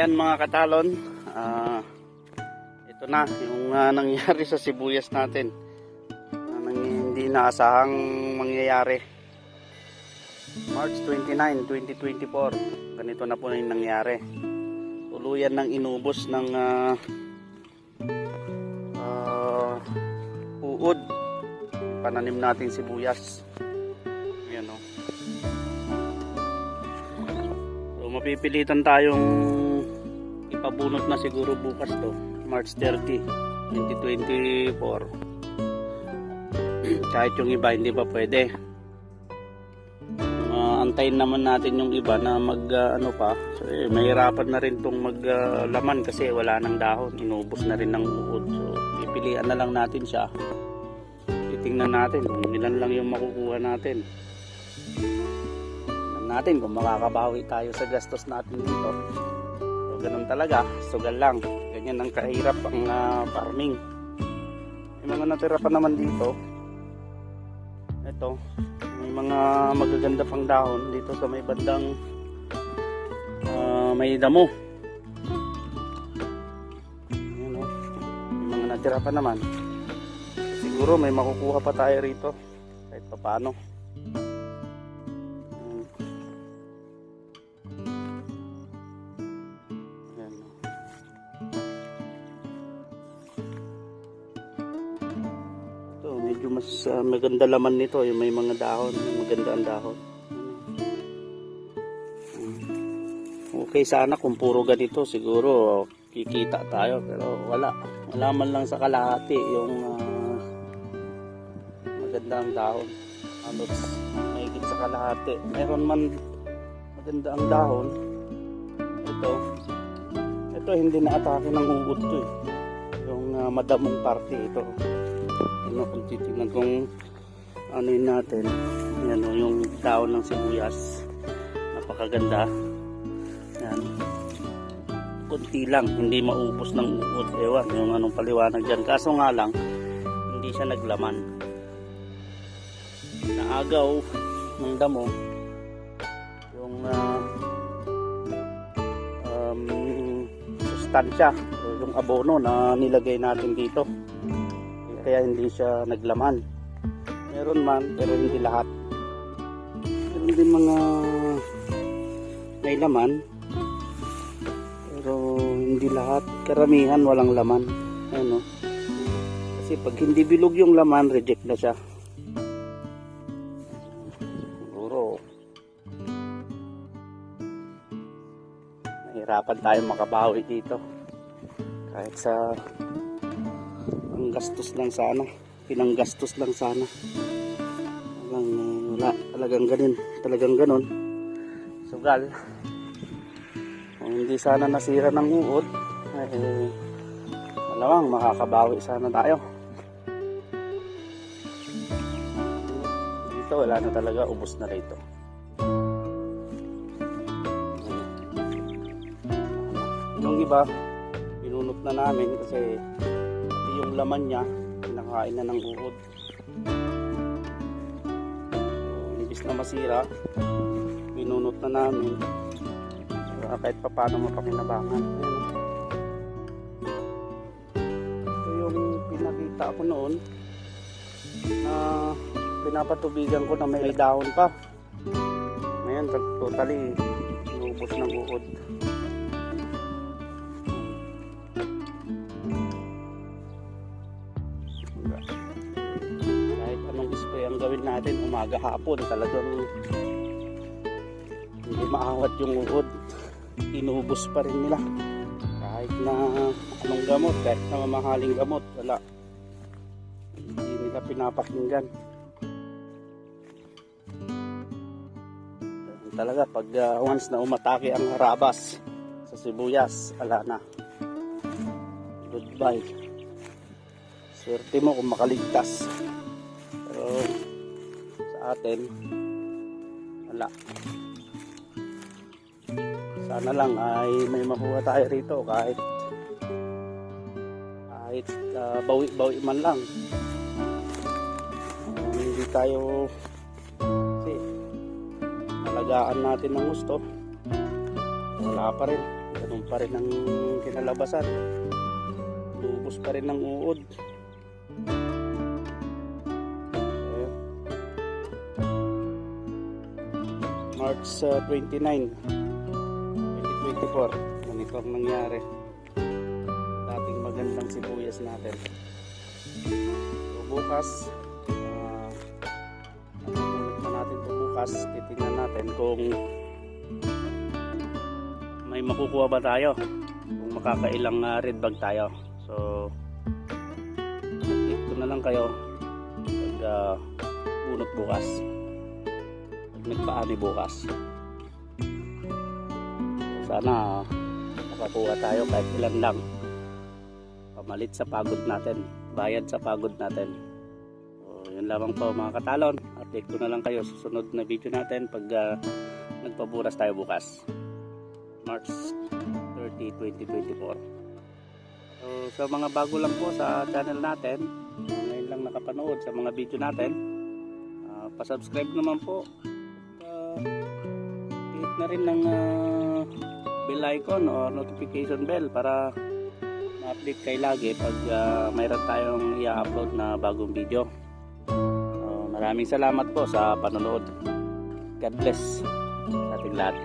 ayan mga katalon, ah, ito na yung ah, nangyari sa sibuyas natin. Nang hindi naasahang mangyayari. March 29, 2024. Ganito na po yung nangyari. Tuluyan ng inubos ng ah, ah, uod. Pananim natin sibuyas. Ayan o. So mapipilitan tayong ipabunot na siguro bukas to. March 30, 2024. Kahit yung iba hindi pa pwede. Uh, antayin naman natin yung iba na mag ah, ano pa. So, eh, mahirapan na rin tong maglaman kasi wala nang dahon. Inubos na rin ng uod. So pipilian na lang natin siya. Titingnan natin kung ilan lang yung makukuha natin. Natin kung makakabawi tayo sa gastos natin dito. Ganun talaga, sugal lang. Ganyan ang kahirap ang ah, farming. May mga natira pa naman dito. Ito, may mga magaganda pang dahon dito sa may bandang ah, may damo. Ayan, oh. May mga natira pa naman. Siguro may makukuha pa tayo rito kahit pa paano. Medyo mas ah, maganda laman nito, yung may mga dahon, maganda ang dahon. Hmm. Okay sana kung puro ganito, siguro kikita tayo, pero wala. Wala man lang sa kalahati yung ah, maganda ang dahon. Halos mahigit sa kalahati. Meron man maganda ang dahon. Ito, ito hindi na atake ng ugot to eh. Yung ah, madamong parte ito. Ano kung titignan kung ano yun natin. Yan o, yung dahon ng sibuyas. Napakaganda. Yan. Kunti lang, hindi maubos ng ugot. Ewan, yung anong paliwanag dyan. Kaso nga lang, hindi siya naglaman. Naagaw ng damo yung ah, um, sustansya yung abono na nilagay natin dito kaya hindi siya naglaman. Meron man pero hindi lahat. Meron din mga may laman pero hindi lahat. Karamihan walang laman. Ano? Kasi pag hindi bilog yung laman reject na siya. Siguro. Nahirapan tayo makabawi dito. Kahit sa ang gastos lang sana. Pinanggastos lang sana. Walang eh, wala. Talagang ganun talagang ganun sugal. Kung hindi sana nasira ng uod eh malamang makakabawi sana tayo. Dito wala na talaga. Ubos na rito. Yung iba binunot na namin kasi yung laman niya pinakain na ng uod so, imbis na masira. Binunot na namin. Para kahit pa paano mapakinabangan. Ito yung pinakita ko noon na pinapatubigan ko na may dahon pa. Ngayon totally inubos ng uod ang gawin natin umaga hapon. Talagang hindi maawat yung uod inubos pa rin nila. Kahit na anong gamot kahit na mamahaling gamot wala. Hindi nila pinapakinggan. Talaga pag ah, once na umatake ang harabas sa sibuyas ala na. Goodbye. Swerte mo kung makaligtas. Pero atin. Wala. Sana lang ay may makuha tayo rito kahit kahit ah, bawi-bawi man lang. Ah, hindi tayo kasi alagaan natin ng gusto. Wala pa rin. Ganun pa rin ang kinalabasan. Lubos pa rin ng uod. March uh, 29, 2024. Ganito ang nangyari. Dating magandang sibuyas natin. So bukas, uh, na natin ito bukas. Titingnan natin kung may makukuha ba tayo. Kung makakailang uh, red bag tayo. So, update na lang kayo pag uh, bunot bukas. Pag nagpaani bukas. Sana makakuha tayo kahit ilan lang. Pamalit sa pagod natin. Bayad sa pagod natin. So, yun lamang po mga katalon. Update ko na lang kayo sa sunod na video natin pag uh, nagpaburas tayo bukas. March 30, 2024. So, sa mga bago lang po sa channel natin, ngayon lang nakapanood sa mga video natin, uh, pasubscribe naman po. Uh, hit na rin ng uh, bell icon or notification bell para ma-update kayo lagi pag uh, mayroon tayong i-upload na bagong video. So, maraming salamat po sa panonood. God bless sa ating lahat.